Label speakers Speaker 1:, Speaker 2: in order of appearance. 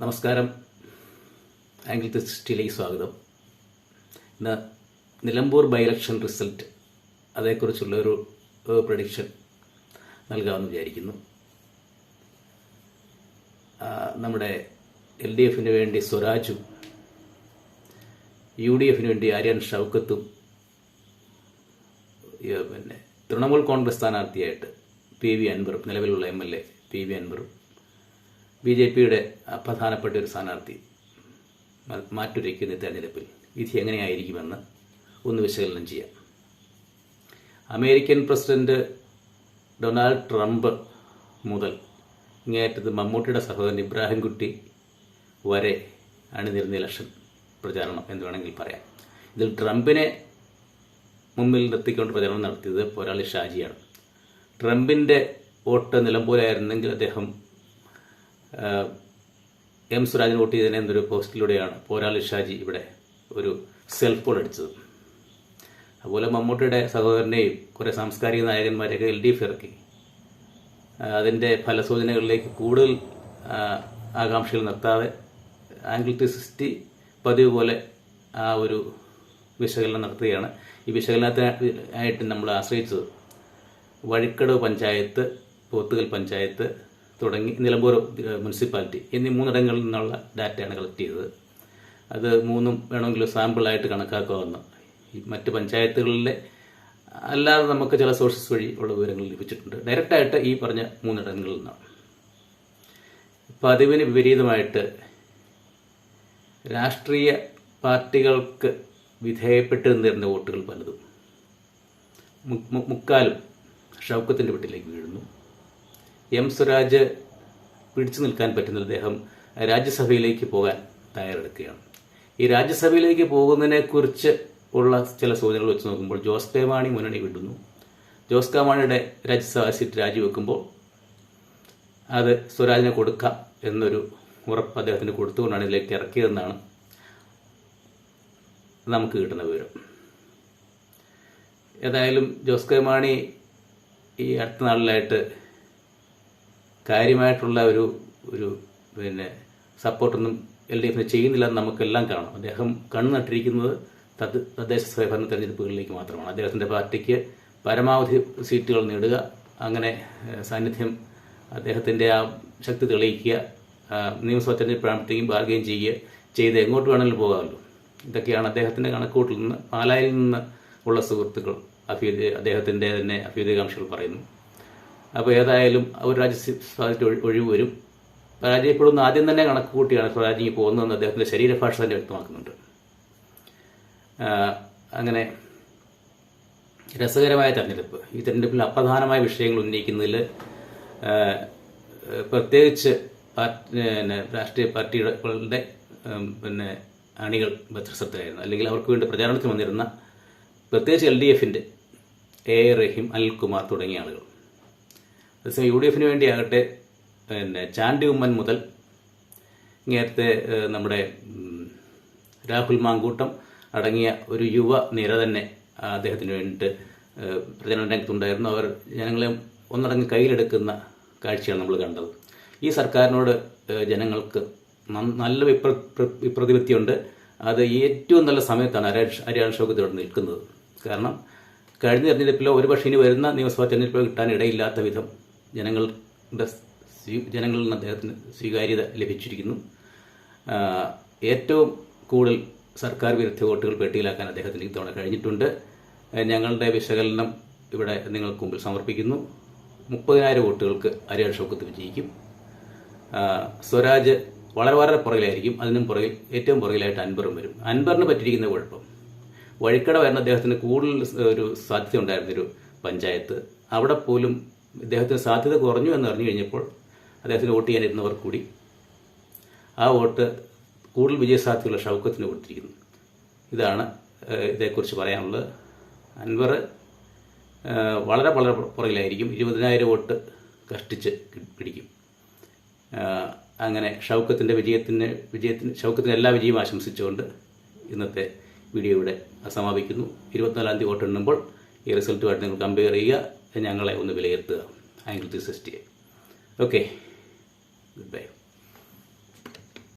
Speaker 1: നമസ്കാരം. ആംഗിൾ സിക്സ്റ്റിയിലേക്ക് സ്വാഗതം. ഇന്ന് നിലമ്പൂർ ബൈ ഇലക്ഷൻ റിസൾട്ട് അതേക്കുറിച്ചുള്ള ഒരു പ്രഡിക്ഷൻ നൽകാമെന്ന് വിചാരിക്കുന്നു. നമ്മുടെ എൽ ഡി എഫിന് വേണ്ടി സ്വരാജും യു ഡി എഫിന് വേണ്ടി ആര്യൻ ഷൗക്കത്തും പിന്നെ തൃണമൂൽ കോൺഗ്രസ് സ്ഥാനാർത്ഥിയായിട്ട് പി വി അൻവറും നിലവിലുള്ള M L A P V അൻവറും B J പിയുടെ പ്രധാനപ്പെട്ട ഒരു സ്ഥാനാർത്ഥി മാറ്റുരയ്ക്കുന്ന തെരഞ്ഞെടുപ്പിൽ. വിധി എങ്ങനെയായിരിക്കുമെന്ന് ഒന്ന് വിശകലനം ചെയ്യാം. അമേരിക്കൻ പ്രസിഡന്റ് ഡൊണാൾഡ് ട്രംപ് മുതൽ ഇങ്ങേറ്റത് മമ്മൂട്ടിയുടെ സഹോദരൻ ഇബ്രാഹിംകുട്ടി വരെ അണിനിരുന്ന ഇലക്ഷൻ പ്രചാരണം എന്ന് വേണമെങ്കിൽ പറയാം. ഇതിൽ ട്രംപിനെ മുമ്പിൽ നിർത്തിക്കൊണ്ട് പ്രചരണം നടത്തിയത് പോരാളി ഷാജിയാണ്. ട്രംപിന്റെ വോട്ട് നിലമ്പൂരായിരുന്നെങ്കിൽ അദ്ദേഹം എം സ്വരാജിന് വോട്ട് ചെയ്തതിനെ എന്നൊരു പോസ്റ്റിലൂടെയാണ് പോരാളി ഷാജി ഇവിടെ ഒരു സെൽഫ് പോൾ അടിച്ചത്. അതുപോലെ മമ്മൂട്ടിയുടെ സഹോദരനെയും കുറേ സാംസ്കാരിക നായകന്മാരെയൊക്കെ എൽ ഡി എഫ് ഇറക്കി. അതിന്റെ ഫലസൂചനകളിലേക്ക് കൂടുതൽ ആകാംക്ഷയിൽ നിർത്താതെ ആംഗിൾ ടു സിക്സ്റ്റി പതിവ് പോലെ ആ ഒരു വിശകലനം നടത്തുകയാണ്. ഈ വിശകലനത്തിനായിട്ട് നമ്മൾ ആശ്രയിച്ചത് വഴിക്കടവ് പഞ്ചായത്ത് പോത്തുകൽ പഞ്ചായത്ത് തുടങ്ങി നിലമ്പൂർ മുനിസിപ്പാലിറ്റി എന്നീ മൂന്നിടങ്ങളിൽ നിന്നുള്ള ഡാറ്റയാണ് കളക്ട് ചെയ്തത്. അത് മൂന്നും വേണമെങ്കിൽ സാമ്പിളായിട്ട് കണക്കാക്കാവുന്ന മറ്റ് പഞ്ചായത്തുകളിലെ അല്ലാതെ നമുക്ക് ചില സോഴ്സസ് വഴി ഉള്ള വിവരങ്ങൾ ലഭിച്ചിട്ടുണ്ട്. ഡയറക്റ്റായിട്ട് ഈ പറഞ്ഞ മൂന്നിടങ്ങളിൽ നിന്നാണ്. പതിവിന് വിപരീതമായിട്ട് രാഷ്ട്രീയ പാർട്ടികൾക്ക് വിധേയപ്പെട്ട് നിന്നിരുന്ന വോട്ടുകൾ പലതും. മുക്കാലും ഷൗക്കത്തിന്റെ വീട്ടിലേക്ക് വീഴുന്നു. എം സ്വരാജ് പിടിച്ചു നിൽക്കാൻ പറ്റുന്ന അദ്ദേഹം രാജ്യസഭയിലേക്ക് പോകാൻ തയ്യാറെടുക്കുകയാണ്. ഈ രാജ്യസഭയിലേക്ക് പോകുന്നതിനെക്കുറിച്ച് ഉള്ള ചില സൂചനകൾ വെച്ച് നോക്കുമ്പോൾ ജോസ് കെ മാണി മുന്നണി വിടുന്നു. ജോസ് കെ മാണിയുടെ രാജ്യസഭാ സീറ്റ് രാജിവെക്കുമ്പോൾ അത് സ്വരാജിനെ കൊടുക്കാം എന്നൊരു ഉറപ്പ് അദ്ദേഹത്തിന് കൊടുത്തുകൊണ്ടാണ് ഇതിലേക്ക് ഇറക്കിയതെന്നാണ് നമുക്ക് കിട്ടുന്ന വിവരം. ഏതായാലും ജോസ് കെ മാണി ഈ അടുത്ത നാളിലായിട്ട് കാര്യമായിട്ടുള്ള ഒരു ഒരു പിന്നെ സപ്പോർട്ടൊന്നും എൽ ഡി എഫിന് ചെയ്യുന്നില്ലെന്ന് നമുക്കെല്ലാം കാണാം. അദ്ദേഹം കണ്ണു നട്ടിരിക്കുന്നത് തദ്ദ തദ്ദേശ സ്വയംഭരണ തെരഞ്ഞെടുപ്പുകളിലേക്ക് മാത്രമാണ്. അദ്ദേഹത്തിന്റെ പാർട്ടിക്ക് പരമാവധി സീറ്റുകൾ നേടുക അങ്ങനെ സാന്നിധ്യം അദ്ദേഹത്തിന്റെ ആ ശക്തി തെളിയിക്കുക നിയമസഭാ തെരഞ്ഞെടുപ്പാകുമ്പോഴത്തേക്കും ബാർഗെയിൻ ചെയ്യുക ചെയ്ത് എങ്ങോട്ട് വേണമെങ്കിലും പോകാമല്ലോ. ഇതൊക്കെയാണ് അദ്ദേഹത്തിന്റെ കണക്കൂട്ടിൽ നിന്ന് പാലായിൽ നിന്ന് ഉള്ള സുഹൃത്തുക്കൾ അഭ്യുദയ അദ്ദേഹത്തിന്റെ തന്നെ അഭ്യുദയകാംക്ഷികൾ പറയുന്നു. അപ്പോൾ ഏതായാലും ഒരു രാജ്യ സ്വാധീനത്തിൽ ഒഴിവ് വരും. പരാജയപ്പെടുന്ന ആദ്യം തന്നെ കണക്ക് കൂട്ടിയാണ് സ്വരാജിക്ക് പോകുന്നതെന്ന് അദ്ദേഹത്തിന്റെ ശരീരഭാഷ തന്നെ വ്യക്തമാക്കുന്നുണ്ട്. അങ്ങനെ രസകരമായ തെരഞ്ഞെടുപ്പ്. ഈ തെരഞ്ഞെടുപ്പിൽ അപ്രധാനമായ വിഷയങ്ങൾ ഉന്നയിക്കുന്നതിൽ പ്രത്യേകിച്ച് പിന്നെ രാഷ്ട്രീയ പാർട്ടികളുടെ പിന്നെ അണികൾ ശ്രദ്ധയായിരുന്നു അല്ലെങ്കിൽ അവർക്ക് വേണ്ടി പ്രചാരണത്തിന് വന്നിരുന്ന പ്രത്യേകിച്ച് എൽ ഡി എഫിന്റെ എ റഹീം അനിൽകുമാർ തുടങ്ങിയ ആളുകൾ. അതേസമയം യു ഡി എഫിന് വേണ്ടിയാകട്ടെ പിന്നെ ചാണ്ടി ഉമ്മൻ മുതൽ നേരത്തെ നമ്മുടെ രാഹുൽ മാങ്കൂട്ടം അടങ്ങിയ ഒരു യുവ നിര തന്നെ അദ്ദേഹത്തിന് വേണ്ടിയിട്ട് പ്രചരണ രംഗത്തുണ്ടായിരുന്നു. അവർ ജനങ്ങളെ ഒന്നടങ്ങി കയ്യിലെടുക്കുന്ന കാഴ്ചയാണ് നമ്മൾ കണ്ടത്. ഈ സർക്കാരിനോട് ജനങ്ങൾക്ക് നല്ല വിപ്ര പ്ര- വിപ്രതിപത്തിയുണ്ട് അത് ഏറ്റവും നല്ല സമയത്താണ് ഹരിയാന ഷൗക്കത്തോട് നിൽക്കുന്നത്. കാരണം കഴിഞ്ഞ തെരഞ്ഞെടുപ്പിലോ ഒരുപക്ഷെ ഇനി വരുന്ന നിയമസഭാ തെരഞ്ഞെടുപ്പിലോ കിട്ടാൻ ഇടയില്ലാത്ത വിധം ജനങ്ങളുടെ ജനങ്ങളിൽ നിന്ന് അദ്ദേഹത്തിന് സ്വീകാര്യത ലഭിച്ചിരിക്കുന്നു. ഏറ്റവും കൂടുതൽ സർക്കാർ വിരുദ്ധ വോട്ടുകൾ പെട്ടിയിലാക്കാൻ അദ്ദേഹത്തിന് ഇത്തവണ കഴിഞ്ഞിട്ടുണ്ട്. ഞങ്ങളുടെ വിശകലനം ഇവിടെ നിങ്ങൾക്ക് മുമ്പിൽ സമർപ്പിക്കുന്നു. മുപ്പതിനായിരം വോട്ടുകൾക്ക് അരിയാൾ ഷൗക്കത്ത് വിജയിക്കും. സ്വരാജ് വളരെ വളരെ പുറകിലായിരിക്കും. അതിനും പുറകിൽ ഏറ്റവും പുറകിലായിട്ട് അൻപറും വരും. അൻപറിന് പറ്റിയിരിക്കുന്ന കുഴപ്പം വഴിക്കട വരുന്ന അദ്ദേഹത്തിന് കൂടുതൽ ഒരു സാധ്യത ഉണ്ടായിരുന്നൊരു പഞ്ചായത്ത്. അവിടെ പോലും ഇദ്ദേഹത്തിന് സാധ്യത കുറഞ്ഞു എന്നറിഞ്ഞു കഴിഞ്ഞപ്പോൾ അദ്ദേഹത്തിന് വോട്ട് ചെയ്യാനിരുന്നവർ കൂടി ആ വോട്ട് കൂടുതൽ വിജയസാധ്യതയുള്ള ഷൗക്കത്തിന് കൊടുത്തിരിക്കുന്നു. ഇതാണ് ഇതേക്കുറിച്ച് പറയാനുള്ളത്. അൻവർ വളരെ വളരെ പുറകിലായിരിക്കും. ഇരുപതിനായിരം വോട്ട് കഷ്ടിച്ച് പിടിക്കും. അങ്ങനെ ഷൗക്കത്തിന്റെ വിജയത്തിന് വിജയത്തിന് ഷൗക്കത്തിന് എല്ലാ വിജയവും ആശംസിച്ചുകൊണ്ട് ഇന്നത്തെ വീഡിയോ ഇവിടെ സമാപിക്കുന്നു. ഇരുപത്തിനാലാം തീയതി വോട്ട് എണ്ണുമ്പോൾ ഈ റിസൾട്ടുമായിട്ട് നിങ്ങൾ കമ്പയർ ചെയ്യുക. ഞങ്ങളെ ഒന്ന് വിലയിരുത്തുക. ആംഗിൾ ത്രീ സിക്സ്റ്റിയെ ഓക്കെ ഗുഡ് ബൈ